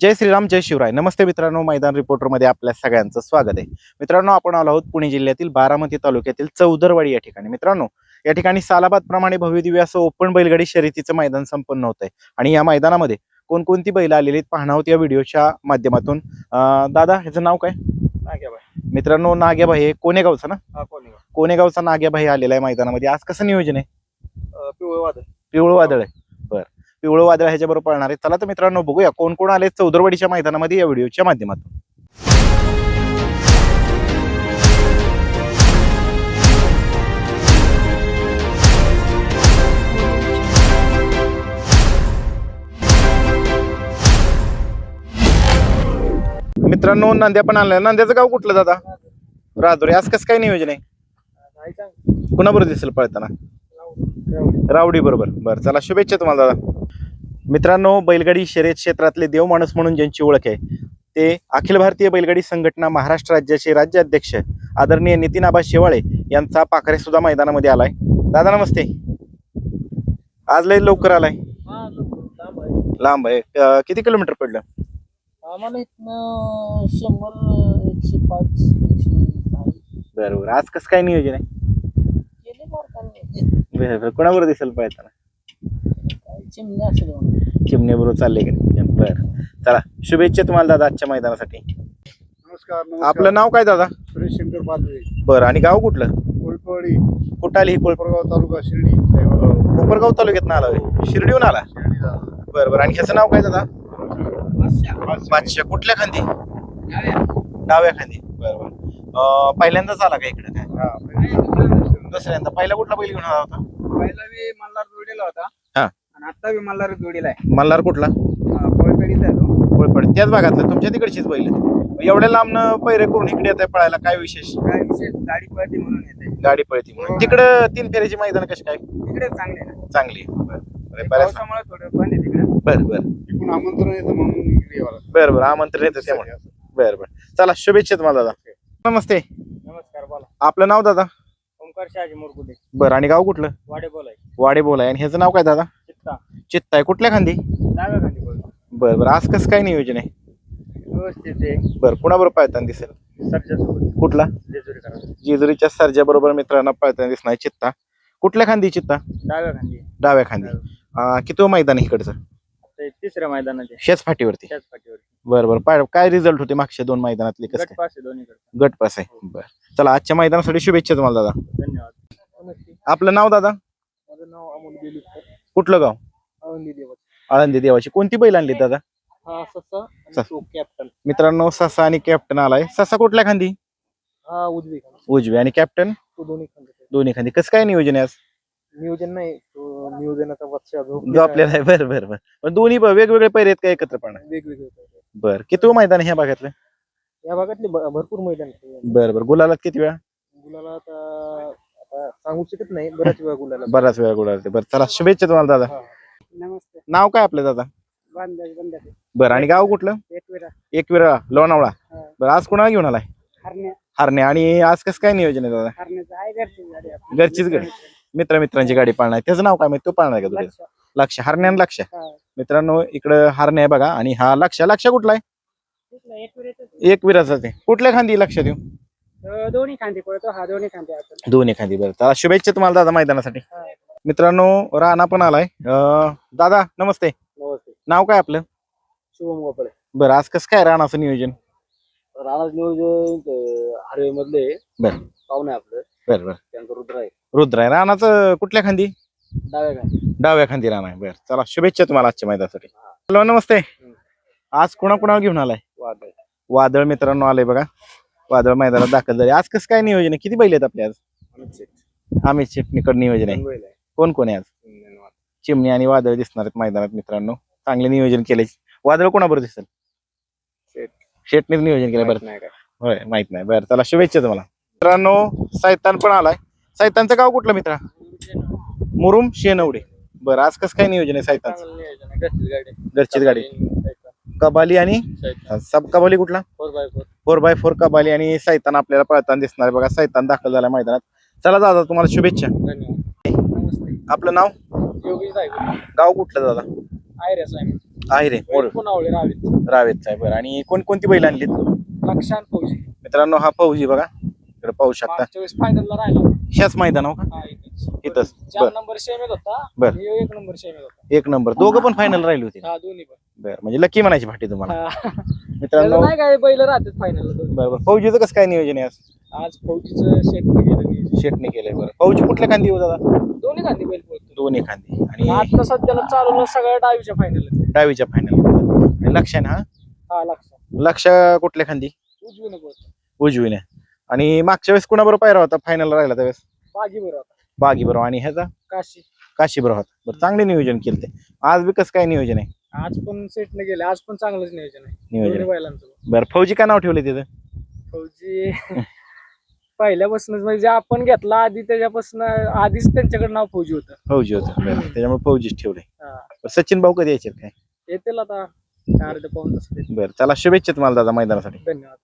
जय श्रीराम जय शिवराय. नमस्ते मित्रांनो मैदान रिपोर्टरमध्ये आपल्या सगळ्यांचं स्वागत आहे. मित्रांनो आपण आलो आहोत पुणे जिल्ह्यातील बारामती तालुक्यातील चौदरवाडी या ठिकाणी. मित्रांनो या ठिकाणी सालाबाद प्रमाणे भव्यदिव्य असं ओपन बैलगाडी शर्यतीचं मैदान संपन्न होत आहे. आणि या मैदानामध्ये कोणकोणती बैल आलेली आहेत पाहणार आहोत या व्हिडिओच्या माध्यमातून. दादा ह्याचं नाव काय? मित्रांनो नाग्याबाई हे कोणेगावचं ना? हा कोणी कोणेगावचा नाग्याबाई आलेला आहे मैदानामध्ये. आज कसं नियोजन आहे? पिवळे वादळ. पिवळं वादळ आहे. पिवळं वादळ ह्याच्याबरोबर पळणार आहे. चला तर मित्रांनो बघूया कोण कोण आले चौदरवाडीच्या मैदानामध्ये या व्हिडिओच्या माध्यमातून. मित्रांनो नांद्या पण आणल्या नांद्याचं गाव कुठलं दादा? राजुरी. आज कसं काय नियोजन आहे? कुणाबरोबर दिसेल पळताना? रावडी बरोबर. बरं चला शुभेच्छा तुम्हाला दादा. मित्रांनो बैलगाडी शर्यत क्षेत्रातले देव माणूस म्हणून ज्यांची ओळख आहे ते अखिल भारतीय बैलगाडी संघटना महाराष्ट्र राज्याचे राज्याध्यक्ष आदरणीय नितीन आबा शेवाळे यांचा पाखरे सुद्धा मैदानामध्ये आलाय. दादा नमस्ते. आज लय लवकर आलाय. लांब आहे. किती किलोमीटर पडलं? आम्हाला इथनं शंभर एकशे पाच एकशे दहा. बरं बरं आज कसं काय नियोजन आहे? कोणाबरोबर दिसेल काय चिमणी असेल म्हणून. चिमणे बरोबर चालले की बरं. चला शुभेच्छा तुम्हाला दादा आजच्या मैदानासाठी. नमस्कार नमस्कार. आपलं नाव काय दादा? सुरेश शंकर पाचवे बरं आणि गाव कुठलं? कोळपवाडी कुठं आली ही कोपरगाव तालुका शिर्डी. जयवाडा. कोपरगाव तालुक्यात आला होय. शिर्डीहून आला. बरं बरं. आणि ह्याचं नाव काय दादा? बादशाह. कुठल्या खांदी? डाव्या खांदी. बरं बरं. अं, पहिल्यांदाच आला का इकडे काय? हा, दुसऱ्यांदा. पहिला कुठला बैल घेऊन आला होता? पहिला बी मल्हार जोडीला होता. हा. आता मल्हार जोडीला आहे. मल्हार कुठला? हा, कोळपेडीचा आहे तो. त्याच भागातलं तुमच्या तिकडचीच बैल. एवढ्या लांबनं पैरे करून इकडे येत पळायला? काय विशेष? काय विशेष? गाडी पळते म्हणून येते. गाडी पळती म्हणून. तिकडं तीन फेऱ्याची मैदान कशी काय? तिकडे चांगले ना. चांगली आहे. बरं बरं बऱ्याच पावसामुळे थोडं बंद आहे तिकडे. बरं बरं. इकडून आमंत्रण येतं म्हणून इकडे यावं लागतं. बरं बरं आमंत्रण येतं त्यामुळे बरं बरं. चला शुभेच्छा तुम्हाला दादा. नमस्ते. नमस्कार बोला. आपलं नाव दादा? ओंकार शहाजी मुरगुडे. बरं आणि गाव कुठलं? वाडे बोलाय. वाडे बोलाय. आणि ह्याचं नाव काय दादा? चित्ता चित्त आहे कुठल्या खांदी? डाव्या खाली बोलतो. बरं बरं. आज कसं काय नियोजन आहे? व्यवस्थित आहे. बरं कुणाबरोबर पळताना दिसेल? सरच्यासोबत. कुठला? जेजुरी करा जेजुरीच्या सर्जा बरोबर मित्रांना पळताना दिसणार चित्ता. कुठल्या खांदी चित्ता? डाव्या खाली डाव्या खांदी. अं, किती मैदान आहे इकडचं? आता हे तिसऱ्या मैदानाचे शेच फाटीवरती. त्याच पाठीवर बरं बरं. पाय- काय रिझल्ट होते मागच्या दोन मैदानातले? कसं गट काय? पास आहे दोन्हीकडे गट पास आहे. बरं. चला आजच्या मैदानासाठी शुभेच्छा तुम्हाला दादा. धन्यवाद. आपलं नाव दादा माझं नाव अमोल गेली कुठलं गाव? आळंदी देवत आळंदी देवाची. कोणती बैल आणली दादा? हा ससा आणि ससा. तो कॅप्टन मित्रांनो ससा आणि कॅप्टन आलाय. ससा कुठल्या खांदी? हा उजवी खांदा. उजवी. आणि कॅप्टन तो दोन्ही खांदे. दोन्ही खांदी. कसं काय नियोजन आहे आज? नियोजन नाही तो नियोजनाचा वत्स जो आपल्याला आहे. बरं बरं बरं. पण दोन्ही ब- वेगवेगळे पैरे आहेत का एकत्र पाहणार वेगवेगळे होते. बरं. किती मैदान आहे ह्या भागातलं? या भागातले भ- भरपूर मैदान. बरं बरं. गुलालात किती वेळा? गुलाला आता सांगू शकत नाही. बऱ्याच वेळा गुलाला बराच वेळा गुलाल बरं चला शुभेच्छा तुम्हाला दादा. नमस्ते. नाव काय आपलं दादा? बांधाय बरं आणि गाव कुठलं? एक वेळा एक वेळा लोणावळा. बरं आज कोणाला घेऊन आलाय? हरण्या. हरणे आणि आज कसं काय नियोजन आहे दादा? हरण्याचं आहे घरची गाडी आपली. घरचीच गाडी. मित्र मित्रांची गाडी पाळणार. त्याचं नाव काय? माहिती तो पाळणार का तुझं? लक्ष. लक्ष. हरणे आणि लक्ष. हा. मित्रांनो इकडं हरणे आहे बघा. आणि हा लक्ष. लक्ष कुठला आहे? तिथलं एक वेळेतच. एक विराचा ते कुठल्या खांदी लक्ष देऊ? अं, दोन्ही खांदे पडतो हा दोन्ही खांदे आपण. दोन्ही खांदी बरं चला शुभेच्छा तुम्हाला दादा मैदानासाठी. मित्रांनो राणा पण आलाय. अं, दादा नमस्ते. नमस्ते. नाव काय आपलं? शुभम गोपाळे. बरं आज कसं काय राणाचं नियोजन? राणाच नियोजन हायवे मधले बरं. पाहुणे आपलं. बरं बरं. त्यांचं रुद्र आहे. रुद्र आहे. राणाचं कुठल्या खांदी? डाव्या खांदे. डाव्या खांदी राणा आहे. बरं चला शुभेच्छा तुम्हाला आजच्या मैदानासाठी. हॅलो नमस्ते. आज कुणा कुणाला घेऊन आलाय? वाद आहे वादळ मित्रांनो आलंय बघा. वादळ मैदानात दाखल झाले. आज कसं काय नियोजन आहे? किती बैल आहेत आपले आज? अमित शेटणीकडे नियोजन आहे. कोण कोण आहे आज. चिमणी आणि वादळ दिसणार आहेत मैदानात मित्रांनो. चांगले नियोजन केले. वादळ कोणाबरोबर दिसेल? शेट. शेटनीच नियोजन केलं बरं. माहीत नाही काय. होय माहीत नाही. बरं चला शुभेच्छा तुम्हाला. मित्रांनो सैतान पण आलाय. सैतानचं गाव कुठलं मित्रा? मुरुम शेनवडे. बरं आज कसं काय नियोजन आहे सैतानचं? चांगलं नियोजन आहे. घरचीच गाडी. कबाली आणि सैतान. सब कबाली कुठला? फोर बाय फोर कबाली आणि सैतान आपल्याला पळताना दिसणार बघा सैतान दाखल झाला मैदानात. चला दादा तुम्हाला शुभेच्छा. धन्यवाद. नमस्ते आपलं नाव? योगी साहेब. गाव कुठलं दादा? आयरेस आहे आहे रे पुनावळे रावेत. आहे बरं. आणि कोणकोणती बैल लक्षात फौजी. मित्रांनो हा फौजी बघा. इकडे पाहू शकता. मागच्या वेळेस फायनलला राहिला ह्याच मैदान हो का? हा, इथंच. इथंच. चार बर. नंबर सेमीत होता बर. आणि ह्यो एक नंबर सेमीत होता. एक नंबर. दोघं पण फायनल राहिली होती. हा दोन्ही पण. बरं. म्हणजे लकी म्हणायची फाटी तुम्हाला. हा. मित्रांनो. नाही काय बैल राहतात फायनलला दोन्ही. बरं बरं फौजीचं कसं काय नियोजन आहे आज? आज फौजीचं सेट गेलं नाही शेटने केलंय बरं. फौजी कुठल्या खांदी हो दादा? दोन्ही गांधी बैल पळतो. दोन्ही खांदी. आणि आता सध्याला चालवलं सगळ्या डावीच्या फायनल डावीच्या फायनल आणि लक्षाने हा? हा लक्षात लक्ष कुठल्या खांदी? उजवीने पळतो. उजवीने. आणि मागच्या वेळेस कुणाबरोबर पायरा होता? फायनल राहिला त्यावेळेस? बागी बरोबर बागी बरोबर आणि ह्याचा? काशी. काशी बरोबर होता. बरं चांगले नियोजन केलं ते आज बी कसं काय नियोजन आहे? आज पण सेटने गेले. आज पण चांगलंच नियोजन आहे. नियोजन दोन्ही आहे. बैलांचं बरं फौजी का नाव ठेवले तिथं? फौजी पहिल्यापासूनच म्हणजे आपण घेतला आधी त्याच्यापासून आधीच त्यांच्याकडे नाव फौजी होतं. फौजी होतं. बरं त्याच्यामुळे फौजीच ठेवले हा. सचिन भाऊ कधी यायचे काय? येतील आता. अर्ध पाऊन तास बरं चला शुभेच्छा तुम्हाला दादा मैदानासाठी. धन्यवाद.